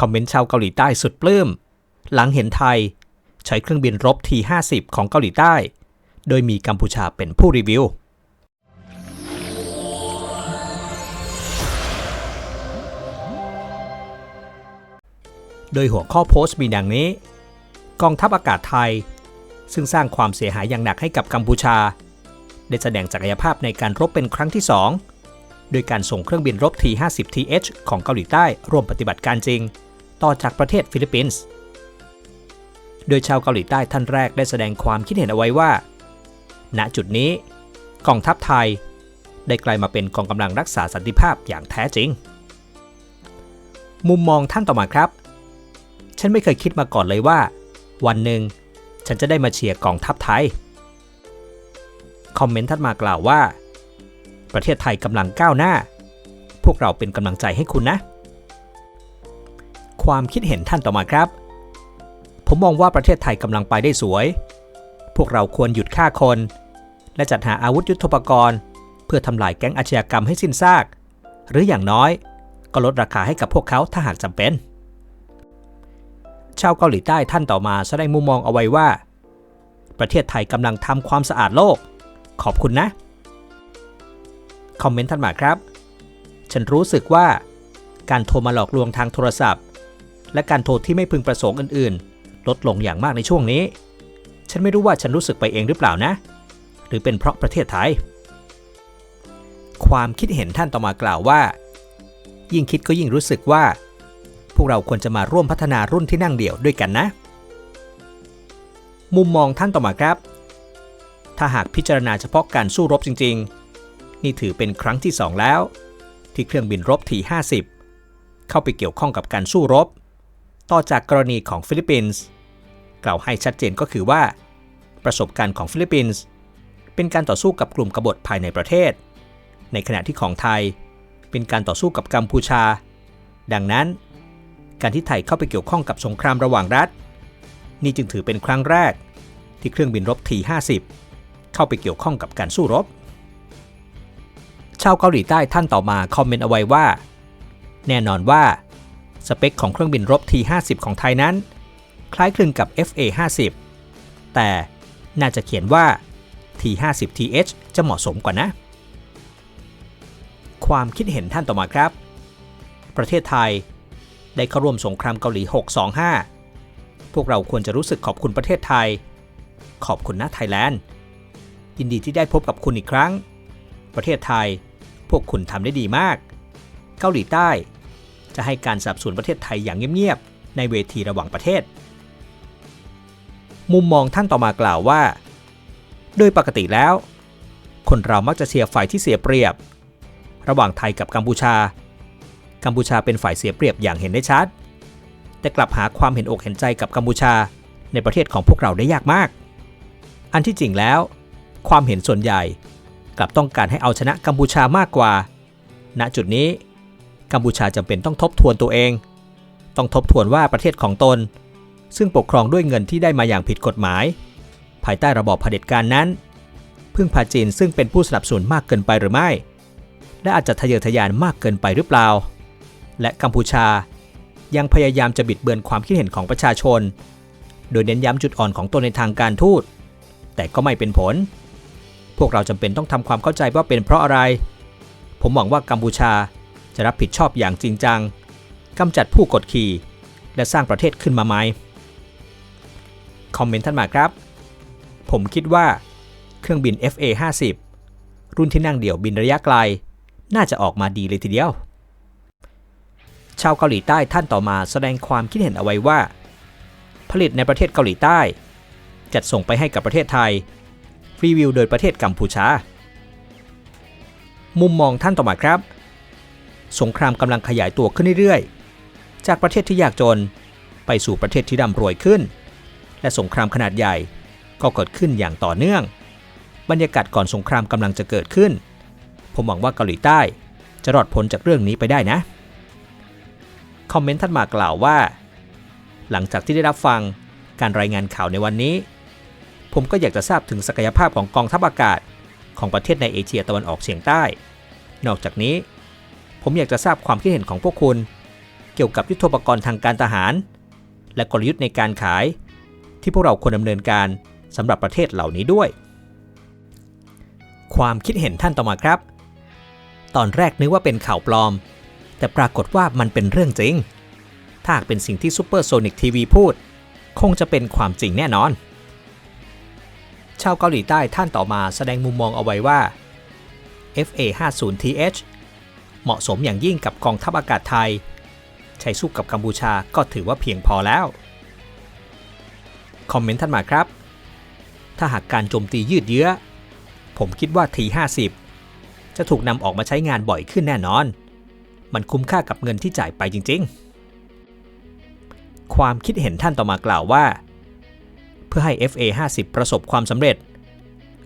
คอมเมนต์ชาวเกาหลีใต้สุดปลื้ม หลังเห็นไทย ใช้เครื่องบินรบ T50 ของเกาหลีใต้ โดยมีกัมพูชาเป็นผู้รีวิว โดยหัวข้อโพสต์มีดังนี้ กองทัพอากาศไทย ซึ่งสร้างความเสียหายอย่างหนักให้กับกัมพูชา ได้แสดงศักยภาพในการรบเป็นครั้งที่2โดยการส่งเครื่องบินรบ T-50TH ของเกาหลีใต้ร่วมปฏิบัติการจริง ต่อจากประเทศฟิลิปปินส์ โดยชาวเกาหลีใต้ท่านแรกได้แสดงความคิดเห็นเอาไว้ว่า ณจุดนี้กองทัพไทย ได้กลายมาเป็นกองกำลังรักษาสันติภาพอย่างแท้จริง มุมมองท่านต่อมาครับ ฉันไม่เคยคิดมาก่อนเลยว่า วันหนึ่งฉันจะได้มาเชียร์กองทัพไทย คอมเมนต์ทัดมากล่าวว่า ประเทศไทยกำลังก้าวหน้า พวกเราเป็นกำลังใจให้คุณนะ ความคิดเห็นท่านต่อมาครับ ผมมองว่าประเทศไทยกำลังไปได้สวย พวกเราควรหยุดฆ่าคน และจัดหาอาวุธยุทโธปกรณ์ เพื่อทำลายแก๊งอาชญากรรมให้สิ้นซาก หรืออย่างน้อย ก็ลดราคาให้กับพวกเขาถ้าหากจำเป็น ชาวเกาหลีใต้ท่านต่อมาแสดงมุมมองเอาไว้ว่า ประเทศไทยกำลังทำความสะอาดโลก ขอบคุณนะ คอมเมนต์ท่านมาครับ ฉันรู้สึกว่าการโทรมาหลอกลวงทางโทรศัพท์ และการโทรที่ไม่พึงประสงค์อื่นๆ ลดลงอย่างมากในช่วงนี้ ฉันไม่รู้ว่าฉันรู้สึกไปเองหรือเปล่านะ หรือเป็นเพราะประเทศไทย ความคิดเห็นท่านต่อมากล่าวว่า ยิ่งคิดก็ยิ่งรู้สึกว่า พวกเราควรจะมาร่วมพัฒนารุ่นที่นั่งเดี่ยวด้วยกันนะ มุมมองท่านต่อมาครับ ถ้าหากพิจารณาเฉพาะการสู้รบจริง ๆ นี่ถือเป็นครั้งที่2แล้ว ที่เครื่องบินรบ T50 เข้าไปเกี่ยวข้องกับการสู้รบ ต่อจากกรณีของฟิลิปปินส์กล่าวให้ชัดเจนก็คือว่า ประสบการณ์ของฟิลิปปินส์เป็นการต่อสู้กับกลุ่มกบฏภายในประเทศ ในขณะที่ของไทยเป็นการต่อสู้กับกัมพูชา ดังนั้น การที่ไทยเข้าไปเกี่ยวข้องกับสงครามระหว่างรัฐ นี่จึงถือเป็นครั้งแรก ที่เครื่องบินรบ T50 เข้าไปเกี่ยวข้องกับการสู้รบ ชาวเกาหลีใต้ท่านต่อมาคอมเมนต์เอาไว้ว่า แน่นอนว่า สเปคของเครื่องบินรบ T50 ของไทยนั้น คล้ายคลึงกับ FA50 แต่น่าจะเขียนว่า T50TH จะเหมาะสมกว่านะ ความคิดเห็นท่านต่อมาครับ ประเทศไทย ได้เข้าร่วมสงครามเกาหลี 625 พวกเราควรจะรู้สึกขอบคุณประเทศไทย ขอบคุณนะไทยแลนด์ ยินดีที่ได้พบกับคุณอีกครั้ง ประเทศไทย พวกคุณทำได้ดีมาก เกาหลีใต้ จะให้การสนับสนุนประเทศไทยอย่างเงียบๆ ในเวทีระหว่างประเทศ มุมมองท่านต่อมากล่าวว่า โดยปกติแล้ว คนเรามักจะเชียร์ฝ่ายที่เสียเปรียบ ระหว่างไทยกับกัมพูชา กัมพูชาเป็นฝ่ายเสียเปรียบอย่างเห็นได้ชัด แต่กลับหาความเห็นอกเห็นใจกับกัมพูชาในประเทศของพวกเราได้ยากมาก อันที่จริงแล้ว ความเห็นส่วนใหญ่กลับต้องการให้เอาชนะกัมพูชามากกว่า ณ จุดนี้ กัมพูชาจำเป็นต้องทบทวนตัวเอง ต้องทบทวนว่าประเทศของตน ซึ่งปกครองด้วยเงินที่ได้มาอย่างผิดกฎหมาย ภายใต้ระบอบเผด็จการนั้น พึ่งพาจีนซึ่งเป็นผู้สนับสนุนมากเกินไปหรือไม่ และอาจจะทะเยอทะยานมากเกินไปหรือเปล่า และกัมพูชายังพยายามจะบิดเบือนความคิดเห็นของประชาชน โดยเน้นย้ำจุดอ่อนของตนในทางการทูต แต่ก็ไม่เป็นผล พวกเราจำเป็นต้องทำความเข้าใจว่าเป็นเพราะอะไร ผมหวังว่ากัมพูชา จะรับผิดชอบอย่างจริงจังกำจัดผู้กดขี่ และสร้างประเทศขึ้นมาไหมคอมเมนต์ท่านมาครับ ผมคิดว่า เครื่องบิน FA50 รุ่นที่นั่งเดี่ยวบินระยะไกล น่าจะออกมาดีเลยทีเดียว ชาวเกาหลีใต้ท่านต่อมาแสดงความคิดเห็นเอาไว้ว่า ผลิตในประเทศเกาหลีใต้ จัดส่งไปให้กับประเทศไทย รีวิวโดยประเทศกัมพูชา มุมมองท่านต่อมาครับ สงครามกำลังขยายตัวขึ้นเรื่อยๆ จากประเทศที่ยากจนไปสู่ประเทศที่ร่ำรวยขึ้น และสงครามขนาดใหญ่ก็เกิดขึ้นอย่างต่อเนื่อง บรรยากาศก่อนสงครามกำลังจะเกิดขึ้น ผมหวังว่าเกาหลีใต้จะรอดพ้นจากเรื่องนี้ไปได้นะ คอมเมนต์ท่านมากล่าวว่า หลังจากที่ได้รับฟังการรายงานข่าวในวันนี้ ผมก็อยากจะทราบถึงศักยภาพของกองทัพอากาศของประเทศในเอเชียตะวันออกเฉียงใต้ นอกจากนี้ ผมอยากจะทราบความคิดเห็นของพวกคุณ เกี่ยวกับยุทธปกรณ์ทางการทหาร และกลยุทธ์ในการขาย ที่พวกเราควรดำเนินการสำหรับประเทศเหล่านี้ด้วย ความคิดเห็นท่านต่อมาครับ ตอนแรกนึกว่าเป็นข่าวปลอม แต่ปรากฏว่ามันเป็นเรื่องจริง ถ้าหากเป็นสิ่งที่ซูเปอร์โซนิกทีวีพูด คงจะเป็นความจริงแน่นอน ชาวเกาหลีใต้ท่านต่อมาแสดงมุมมองเอาไว้ว่า FA-50TH เหมาะสมอย่างยิ่งกับกองทัพอากาศไทย ใช้สู้กับกัมพูชาก็ถือว่าเพียงพอแล้ว คอมเมนต์ท่านมาครับ ถ้าหากการโจมตียืดเยื้อ ผมคิดว่า T50 จะถูกนำออกมาใช้งานบ่อยขึ้นแน่นอน มันคุ้มค่ากับเงินที่จ่ายไปจริง ๆ ความคิดเห็นท่านต่อมากล่าวว่า เพื่อให้ FA50 ประสบความสำเร็จ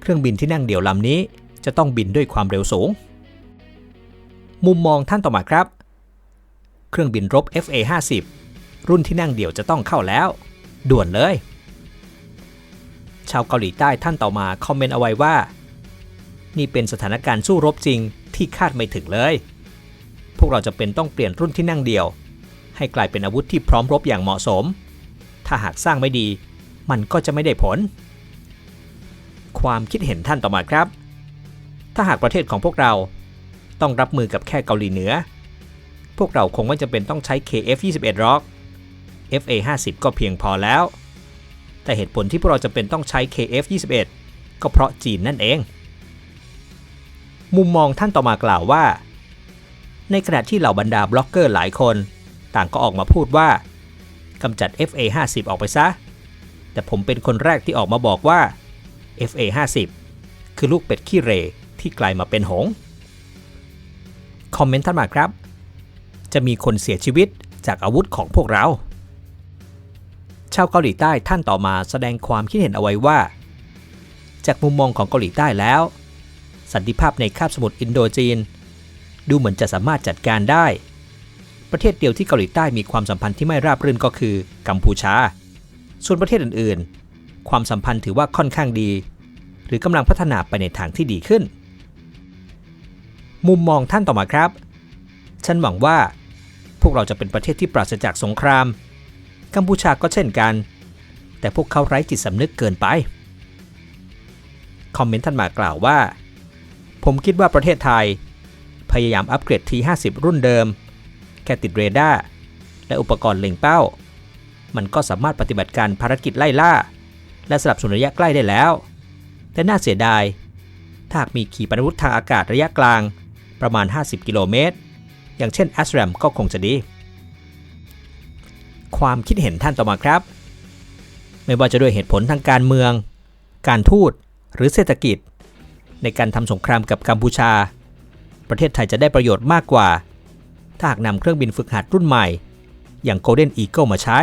เครื่องบินที่นั่งเดี่ยวลำนี้จะต้องบินด้วยความเร็วสูง มุมมองท่านต่อมาครับ เครื่องบินรบ FA50 รุ่นที่นั่งเดี่ยวจะต้องเข้าแล้ว ด่วนเลย ชาวเกาหลีใต้ท่านต่อมาคอมเมนต์เอาไว้ว่า นี่เป็นสถานการณ์สู้รบจริงที่คาดไม่ถึงเลย พวกเราจะเป็นต้องเปลี่ยนรุ่นที่นั่งเดี่ยว ให้กลายเป็นอาวุธที่พร้อมรบอย่างเหมาะสม ถ้าหากสร้างไม่ดี มันก็จะไม่ได้ผล ความคิดเห็นท่านต่อมาครับ ถ้าหากประเทศของพวกเรา ต้องรับมือกับแค่เกาหลีเหนือ พวกเราคงไม่จำเป็นต้องใช้ KF-21 หรอก FA-50 ก็เพียงพอแล้ว แต่เหตุผลที่พวกเราจะเป็นต้องใช้ KF-21 ก็เพราะจีนนั่นเอง มุมมองท่านต่อมากล่าวว่า ในขณะที่เหล่าบรรดาบล็อกเกอร์หลายคน ต่างก็ออกมาพูดว่ากำจัด FA-50 ออกไปซะ แต่ผมเป็นคนแรกที่ออกมาบอกว่า FA-50 คือลูกเป็ดขี้เรที่กลายมาเป็นหงส์ คอมเมนต์ท่านมาครับ จะมีคนเสียชีวิตจากอาวุธของพวกเรา ชาวเกาหลีใต้ท่านต่อมาแสดงความคิดเห็นเอาไว้ว่า จากมุมมองของเกาหลีใต้แล้ว สันติภาพในคาบสมุทรอินโดจีน ดูเหมือนจะสามารถจัดการได้ ประเทศเดียวที่เกาหลีใต้มีความสัมพันธ์ที่ไม่ราบรื่นก็คือกัมพูชา ส่วนประเทศอื่นๆ ความสัมพันธ์ถือว่าค่อนข้างดี หรือกำลังพัฒนาไปในทางที่ดีขึ้น มุมมองท่านต่อมาครับ ฉันหวังว่า พวกเราจะเป็นประเทศที่ปราศจากสงคราม กัมพูชาก็เช่นกัน แต่พวกเขาไร้จิตสำนึกเกินไป คอมเมนต์ท่านมากล่าวว่า ผมคิดว่าประเทศไทย พยายามอัปเกรด T50 รุ่นเดิม แค่ติดเรดาร์และอุปกรณ์เล็งเป้า มันก็สามารถปฏิบัติการภารกิจไล่ล่า และสลับสุนระยะใกล้ได้แล้ว แต่น่าเสียดายถ้าหากมีขีปนาวุธทางอากาศระยะกลาง ประมาณ 50 กิโลเมตร อย่างเช่น a s r a m ก็คงจะดี ความคิดเห็นท่านต่อมาครับ ไม่ว่าจะด้วยเหตุผลทางการเมือง การทูตหรือเศรษฐกิจ ในการทำสงครามกับกัมพูชา ประเทศไทยจะได้ประโยชน์มากกว่า ถ้าหากนำเครื่องบินฝึกหัดรุ่นใหม่ อย่าง Golden Eagle มาใช้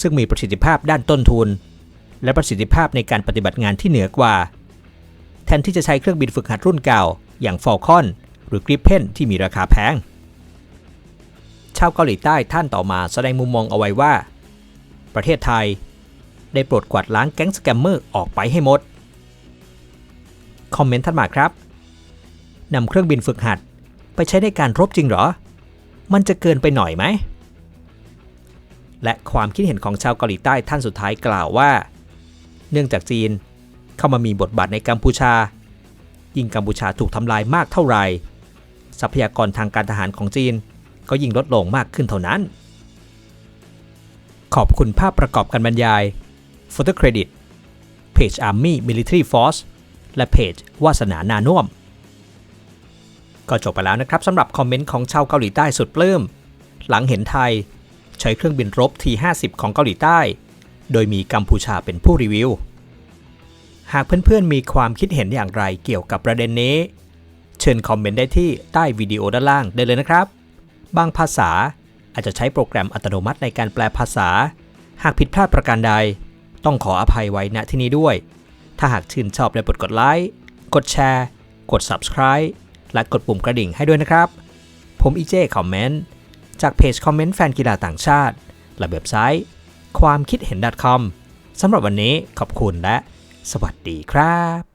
ซึ่งมีประสิทธิภาพด้านต้นทุน และประสิทธิภาพในการปฏิบัติงานที่เหนือกว่า แทนที่จะใช้เครื่องบินฝึกหัดรุ่นเก่าอย่าง Falcon หรือ Gripen ที่มีราคาแพง ชาวเกาหลีใต้ท่านต่อมาแสดงมุมมองเอาไว้ว่า ประเทศไทย ได้โปรดกวาดล้างแก๊งสแกมเมอร์ออกไปให้หมด คอมเมนต์ท่านมาครับนำเครื่องบินฝึกหัดไปใช้ในการรบจริงหรอ มันจะเกินไปหน่อยไหม และความคิดเห็นของชาวเกาหลีใต้ท่านสุดท้ายกล่าวว่า เนื่องจากจีนเข้ามามีบทบาทในกัมพูชา ยิ่งกัมพูชาถูกทำลายมากเท่าไหร่ ทรัพยากรทางการทหารของจีน ก็ยิ่งลดลงมากขึ้นเท่านั้น ขอบคุณภาพประกอบการบรรยาย Photo Credit เพจ Army Military Force และเพจวาสนานานุ่วม ก็จบไปแล้วนะครับสำหรับคอมเมนต์ของชาวเกาหลีใต้สุดปลื้ม หลังเห็นไทย ใช้เครื่องบินรบ T50 ของเกาหลีใต้ โดยมีกัมพูชาเป็นผู้รีวิว หากเพื่อนๆมีความคิดเห็นอย่างไรเกี่ยวกับประเด็นนี้ เชิญคอมเมนต์ได้ที่ใต้วิดีโอด้านล่างได้เลยนะครับ บางภาษาอาจจะใช้โปรแกรมอัตโนมัติในการแปลภาษา หากผิดพลาดประการใด ต้องขออภัยไว้ณที่นี้ด้วย ถ้าหากชื่นชอบและกดกดไลค์ กดแชร์ กด subscribe และกดปุ่มกระดิ่งให้ด้วยนะครับ ผมอีเจคอมเมนต์จากเพจคอมเมนต์แฟนกีฬาต่างชาติ และเว็บไซต์ ความคิดเห็น .com สำหรับวันนี้ขอบคุณและ สวัสดีครับ